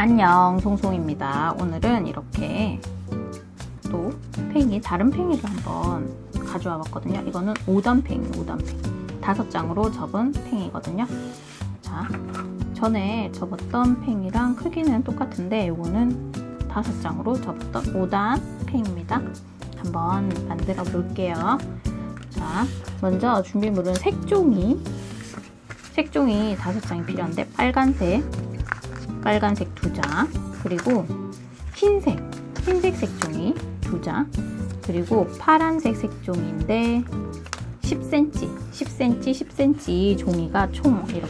안녕 송송입니다. 오늘은 이렇게 또 팽이 다른 팽이를 한번 가져와 봤거든요. 이거는 5단 팽이 5단 팽이 다섯 장으로 접은 팽이거든요. 자 전에 접었던 팽이랑 크기는 똑같은데 이거는 다섯 장으로 접었던 5단 팽입니다. 한번 만들어 볼게요 자 먼저 준비물은 색종이 색종이 다섯 장이 필요한데 빨간색 빨간색 두 장, 그리고 흰색, 흰색 색종이 두 장, 그리고 파란색 색종이인데 10cm, 10cm, 10cm 종이가 총 이렇게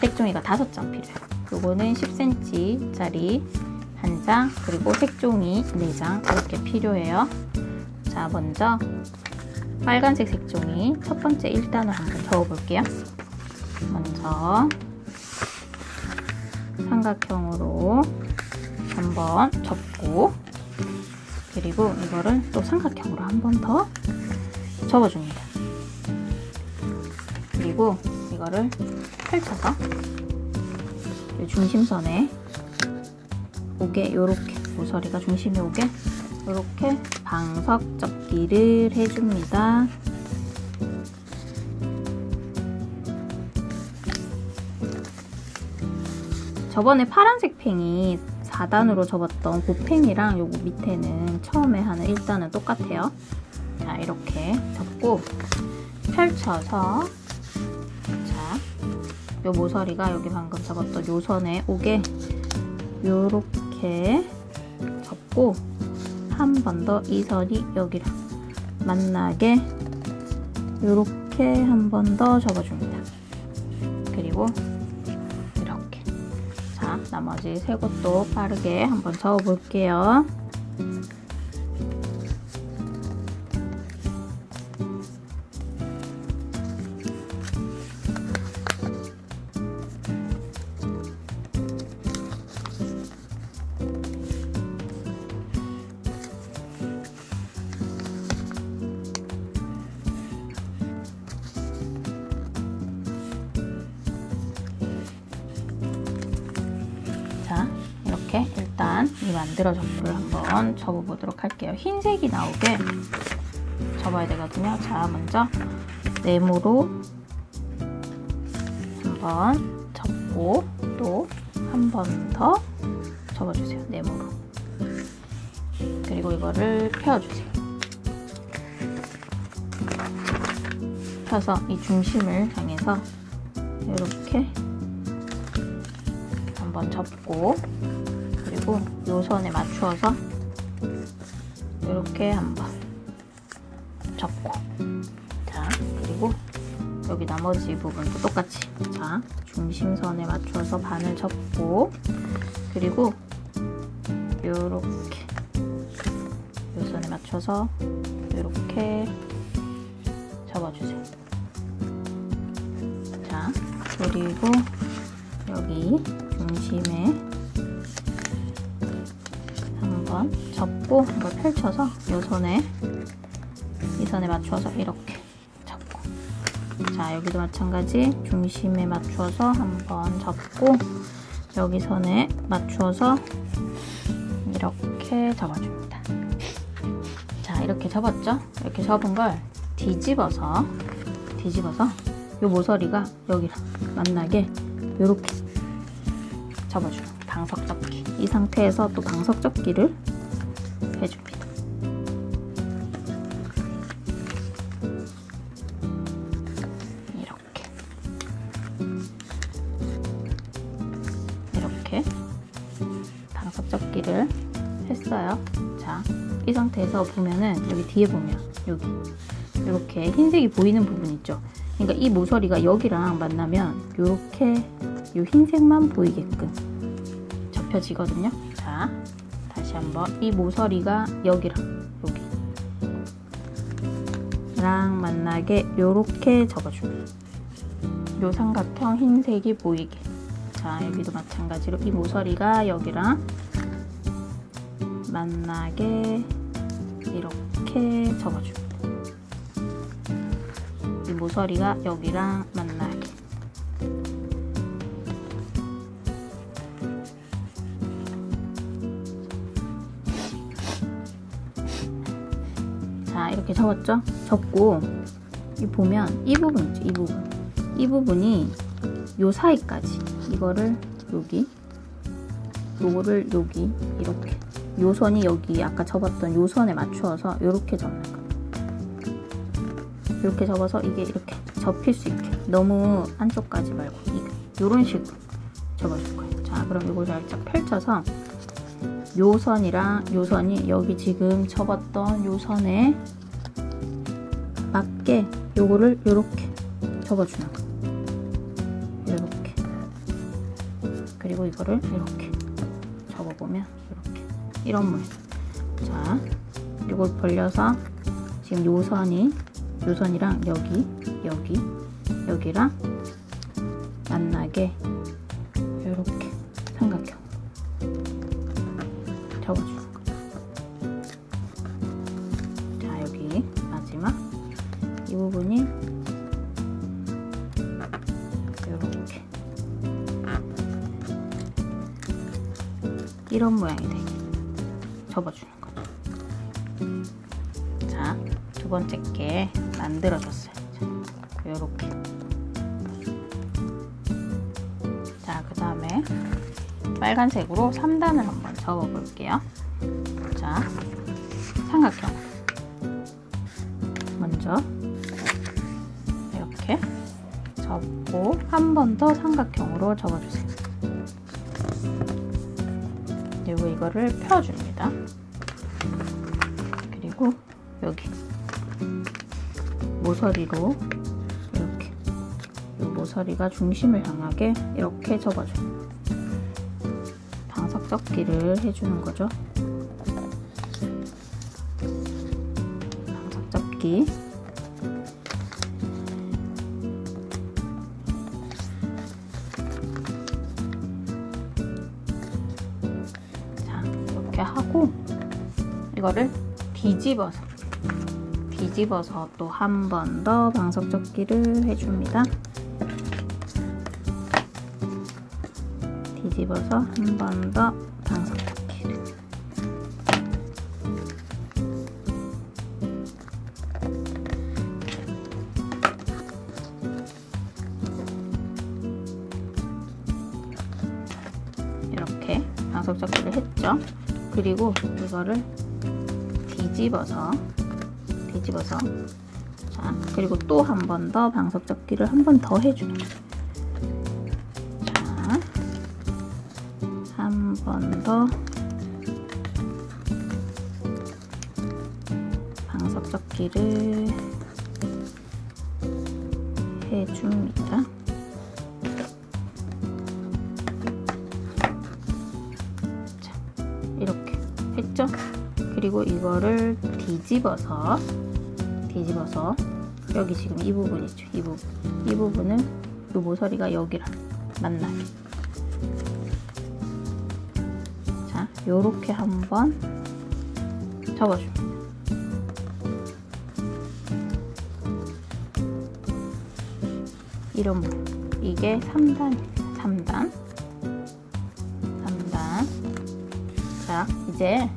색종이가 다섯 장 필요해요. 요거는 10cm짜리 한 장, 그리고 색종이 네 장 이렇게 필요해요. 자, 먼저 빨간색 색종이 첫 번째 1단을 한번 적어볼게요. 먼저 삼각형으로 한번 접고 그리고 이거를 또 삼각형으로 한 번 더 접어줍니다. 그리고 이거를 펼쳐서 중심선에 오게 이렇게 모서리가 중심에 오게 이렇게 방석 접기를 해줍니다. 저번에 파란색 팽이 4단으로 접었던 그 팽이랑 요거 밑에는 처음에 하는 1단은 똑같아요. 자, 이렇게 접고 펼쳐서 자, 요 모서리가 여기 방금 접었던 요 선에 오게 요렇게 접고 한 번 더 이 선이 여기랑 만나게 요렇게 한 번 더 접어줍니다. 그리고 나머지 세 곳도 빠르게 한번 저어 볼게요. 이 만들어 접부를 한번 접어보도록 할게요. 흰색이 나오게 접어야 되거든요. 자, 먼저 네모로 한번 접고 또 한 번 더 접어주세요. 네모로. 그리고 이거를 펴주세요. 펴서 이 중심을 향해서 이렇게 한번 접고 그리고 요 선에 맞추어서 이렇게 한번 접고 자 그리고 여기 나머지 부분도 똑같이 자 중심선에 맞춰서 반을 접고 그리고 이렇게 요 선에 맞춰서 이렇게 접어주세요. 자 그리고 여기 중심에 한번 접고 이걸 펼쳐서 이 선에 이 선에 맞추어서 이렇게 접고. 자 여기도 마찬가지. 중심에 맞추어서 한번 접고 여기 선에 맞추어서 이렇게 접어줍니다. 자 이렇게 접었죠? 이렇게 접은 걸 뒤집어서 뒤집어서 이 모서리가 여기랑 만나게 이렇게 접어주는 방석 접기 이 상태에서 또 방석 접기를 해줍니다. 이렇게 이렇게 방석 접기를 했어요. 자, 이 상태에서 보면은 여기 뒤에 보면 여기 이렇게 흰색이 보이는 부분 있죠. 그러니까 이 모서리가 여기랑 만나면 이렇게 이 흰색만 보이게끔 접혀지거든요. 자, 다시 한번 이 모서리가 여기랑 여기 랑 만나게 이렇게 접어줍니다. 요 삼각형 흰색이 보이게 자 여기도 마찬가지로 이 모서리가 여기랑 만나게 이렇게 접어줍니다. 이 모서리가 여기랑 만나 자 이렇게 접었죠? 접고 이 보면 이 부분 있죠? 이 부분 이 부분이 요 사이까지 이거를 여기 요거를 여기 이렇게 요 선이 여기 아까 접었던 요 선에 맞추어서 이렇게 접는 거예요. 이렇게 접어서 이게 이렇게 접힐 수 있게 너무 안쪽까지 말고 이런 식으로 접어줄 거예요. 자 그럼 이걸 살짝 펼쳐서 요 선이랑 요 선이 여기 지금 접었던 요 선에 맞게 요거를 요렇게 접어주는 거예요. 요렇게. 그리고 이거를 이렇게 접어보면 이렇게. 이런 모양. 자 이걸 벌려서 지금 요 선이 요 선이랑 여기 여기 여기랑 만나게 이렇게 삼각형 접어주는 거예요 이런 모양이 되게 접어주는 거죠. 자, 두 번째 게 만들어졌어요. 이렇게. 자, 그 다음에 빨간색으로 3단을 한번 접어볼게요. 자, 삼각형. 먼저 이렇게 접고 한 번 더 삼각형으로 접어주세요. 그리고 이거를 펴줍니다. 그리고 여기 모서리로 이렇게 이 모서리가 중심을 향하게 이렇게 접어줘요. 방석 접기를 해주는 거죠. 방석 접기. 이거를 뒤집어서 뒤집어서 또 한 번 더 방석 접기를 해줍니다. 뒤집어서 한 번 더 방석 접기를 이렇게 방석 접기를 했죠. 그리고 이거를 뒤집어서 뒤집어서 자 그리고 또 한 번 더 방석 접기를 한 번 더 해주는 자한 번 더 방석 접기를 해줍니다. 그리고 이거를 뒤집어서 뒤집어서 여기 지금 이 부분 있죠 이 부분. 이 부분은 이 모서리가 여기랑 만나게 자 요렇게 한번 접어줍니다. 이런 모양 이게 3단입니다 3단. 3단. 자 이제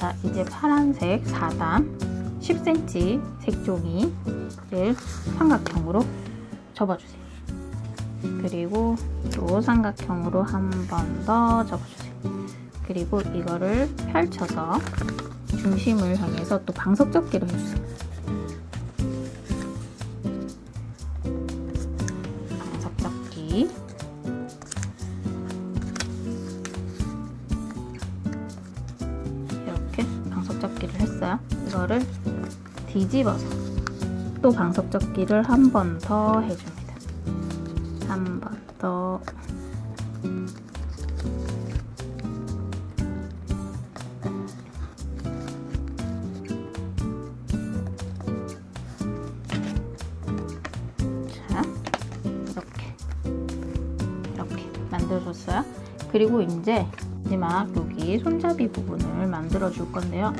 자 이제 파란색 4단 10cm 색종이를 삼각형으로 접어주세요. 그리고 또 삼각형으로 한 번 더 접어주세요. 그리고 이거를 펼쳐서 중심을 향해서 또 방석 접기를 해주세요 이렇게 방석 접기를 했어요. 이거를 뒤집어서 또 방석 접기를 한 번 더 해줍니다. 한 번 더. 자, 이렇게 이렇게 만들어줬어요. 그리고 이제 마지막 여기 손잡이 부분을 만들어 줄 건데요.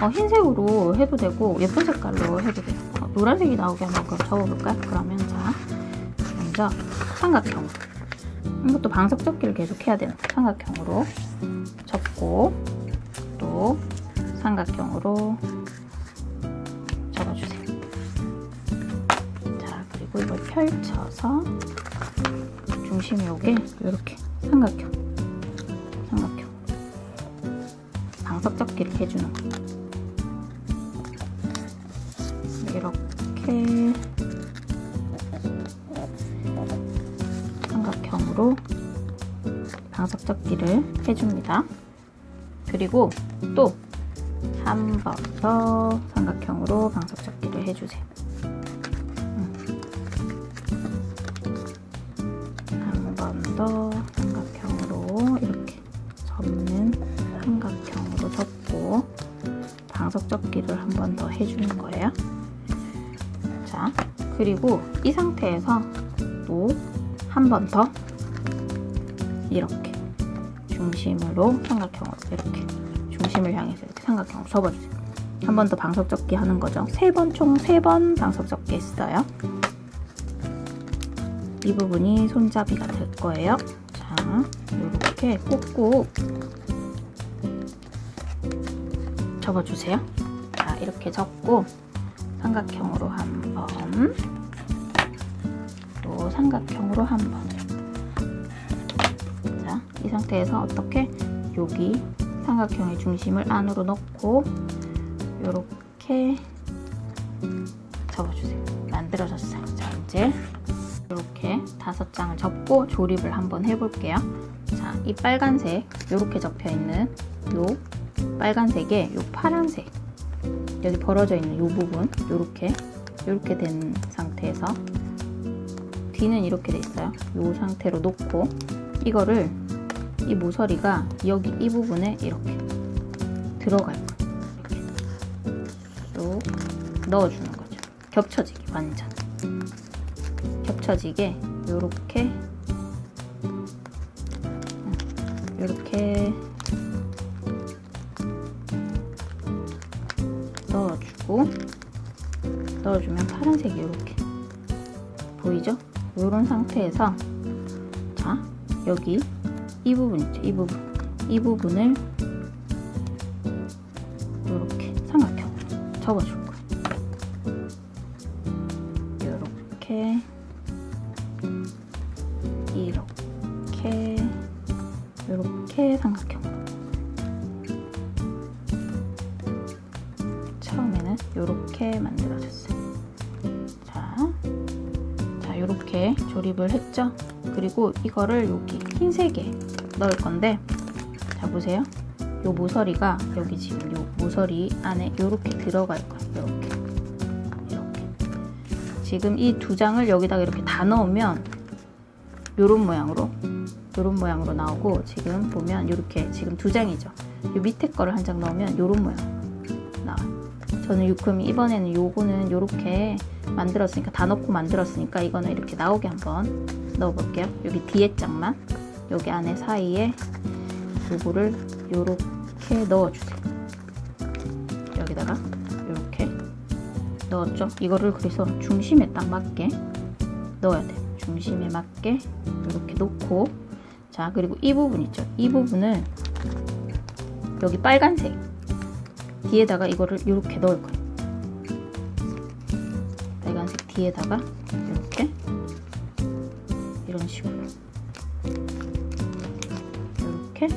어, 흰색으로 해도 되고 예쁜 색깔로 해도 돼요. 어, 노란색이 나오게 한번 그럼 접어볼까요? 그러면 자 먼저 삼각형 이것도 방석 접기를 계속 해야 되는. 삼각형으로 접고 또 삼각형으로 접어주세요. 자 그리고 이걸 펼쳐서 중심이 오게 이렇게 삼각형 거예요. 이렇게 삼각형으로 방석 접기를 해줍니다. 그리고 또 한 번 더 삼각형으로 방석 접기를 해주세요. 해주는 거예요. 자, 그리고 이 상태에서 또 한 번 더 이렇게 중심으로 삼각형으로 이렇게 중심을 향해서 이렇게 삼각형으로 접어주세요. 한 번 더 방석 접기 하는 거죠. 세 번 총 세 번 방석 접기 했어요. 이 부분이 손잡이가 될 거예요. 자, 이렇게 꾹꾹 접어주세요. 자, 이렇게 접고 삼각형으로 한 번, 또 삼각형으로 한 번. 자, 이 상태에서 어떻게 여기 삼각형의 중심을 안으로 넣고 이렇게 접어주세요. 만들어졌어요. 자, 이제 이렇게 다섯 장을 접고 조립을 한번 해볼게요. 자, 이 빨간색 이렇게 접혀 있는 요 빨간색에 요 파란색 여기 벌어져 있는 요 부분 이렇게 이렇게 된 상태에서 뒤는 이렇게 돼 있어요. 요 상태로 놓고 이거를 이 모서리가 여기 이 부분에 이렇게 들어갈 거예요. 이렇게 또 넣어주는 거죠. 겹쳐지게 완전. 겹쳐지게 요렇게 요렇게 넣어주면 파란색이 요렇게 보이죠? 요런 상태에서 자 여기 이 부분 있죠? 이 부분 이 부분을 요렇게 삼각형으로 접어줄 거예요. 이렇게 그리고 이거를 여기 흰색에 넣을 건데, 자 보세요. 요 모서리가 여기 지금 요 모서리 안에 이렇게 들어갈 거예요. 이렇게 이렇게. 지금 이 두 장을 여기다가 이렇게 다 넣으면 요런 모양으로 요런 모양으로 나오고 지금 보면 이렇게 지금 두 장이죠. 요 밑에 거를 한 장 넣으면 요런 모양 나와요. 저는 그럼 이번에는 요거는 요렇게 만들었으니까 다 넣고 만들었으니까 이거는 이렇게 나오게 한번 넣어볼게요. 여기 뒤에 장만 여기 안에 사이에 요거를 요렇게 넣어주세요. 여기다가 요렇게 넣었죠. 이거를 그래서 중심에 딱 맞게 넣어야 돼요. 중심에 맞게 이렇게 놓고 자 그리고 이 부분 있죠. 이 부분을 여기 빨간색 뒤에다가 이거를 이렇게 넣을 거예요. 뒤에다가 이렇게 이런 식으로 이렇게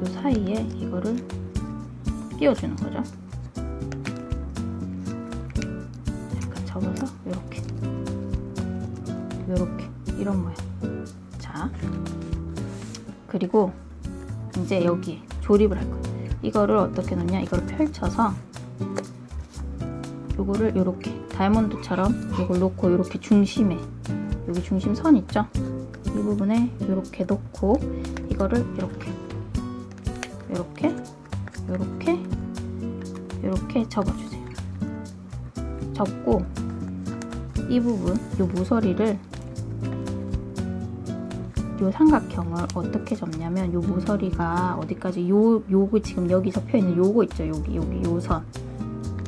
이 사이에 이거를 끼워주는 거죠. 약간 접어서 이렇게 이렇게 이런 모양. 자 그리고 이제 여기 조립을 할 거예요. 이거를 어떻게 넣냐? 이걸 펼쳐서 요거를 이렇게 다이아몬드처럼 이걸 놓고 이렇게 중심에 여기 중심 선 있죠? 이 부분에 이렇게 놓고 이거를 이렇게 이렇게 이렇게 이렇게 접어주세요. 접고 이 부분 요 모서리를 요 삼각형을 어떻게 접냐면 요 모서리가 어디까지 요 요거 지금 여기 접혀 있는 요거 있죠 여기 여기 요선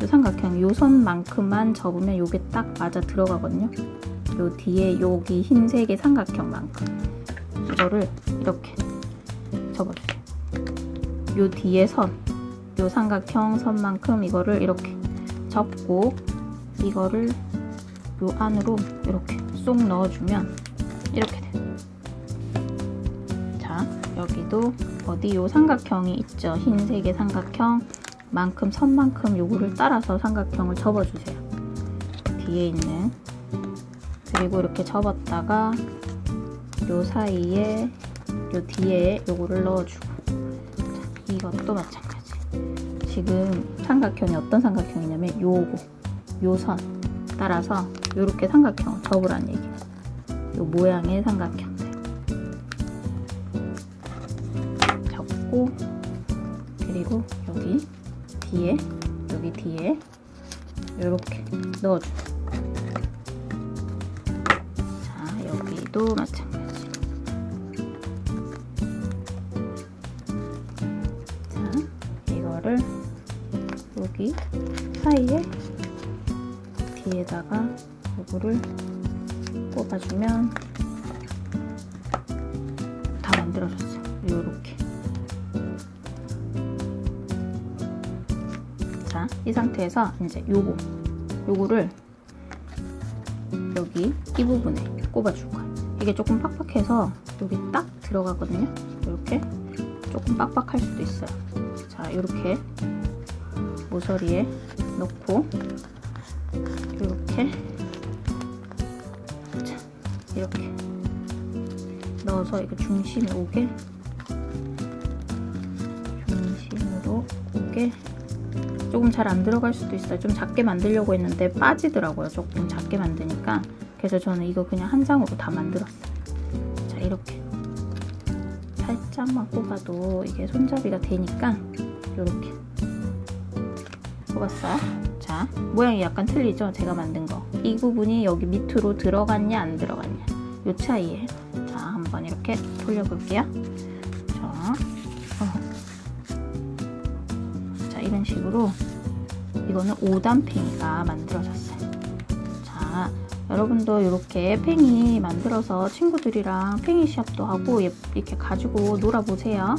요 삼각형. 요 선만큼만 접으면 요게 딱 맞아 들어가거든요. 요 뒤에 여기 흰색의 삼각형만큼. 이거를 이렇게 접어주세요. 요 뒤에 선, 요 삼각형 선만큼 이거를 이렇게 접고 이거를 요 안으로 이렇게 쏙 넣어주면 이렇게 돼요. 자, 여기도 어디 요 삼각형이 있죠. 흰색의 삼각형 만큼 선만큼 요거를 따라서 삼각형을 접어주세요. 뒤에 있는 그리고 이렇게 접었다가 요 사이에 요 뒤에 요거를 넣어주고 자, 이것도 마찬가지. 지금 삼각형이 어떤 삼각형이냐면 요거 요 선 따라서 요렇게 삼각형을 접으란 얘기예요. 요 모양의 삼각형 넣어줘. 자 여기도 마찬가지. 자 이거를 여기 사이에 뒤에다가 요거를 꼽아주면 다 만들어졌어요. 요렇게. 자, 이 상태에서 이제 요거, 요거를 여기 이 부분에 꼽아줄 거예요. 이게 조금 빡빡해서 여기 딱 들어가거든요. 이렇게 조금 빡빡할 수도 있어요. 자, 이렇게 모서리에 넣고 이렇게 자, 이렇게 넣어서 이거 중심이 오게 중심으로 오게 조금 잘 안 들어갈 수도 있어요. 좀 작게 만들려고 했는데 빠지더라고요. 조금 작게 만드니까 그래서 저는 이거 그냥 한 장으로 다 만들었어요. 자 이렇게 살짝만 꼽아도 이게 손잡이가 되니까 이렇게 꼽았어요. 자, 모양이 약간 틀리죠? 제가 만든 거. 이 부분이 여기 밑으로 들어갔냐, 안 들어갔냐. 요 차이에. 자, 한번 이렇게 돌려볼게요. 자, 어. 자, 이런 식으로 이거는 5단 팽이가 만들어졌어요. 자, 여러분도 이렇게 팽이 만들어서 친구들이랑 팽이 시합도 하고 이렇게 가지고 놀아보세요.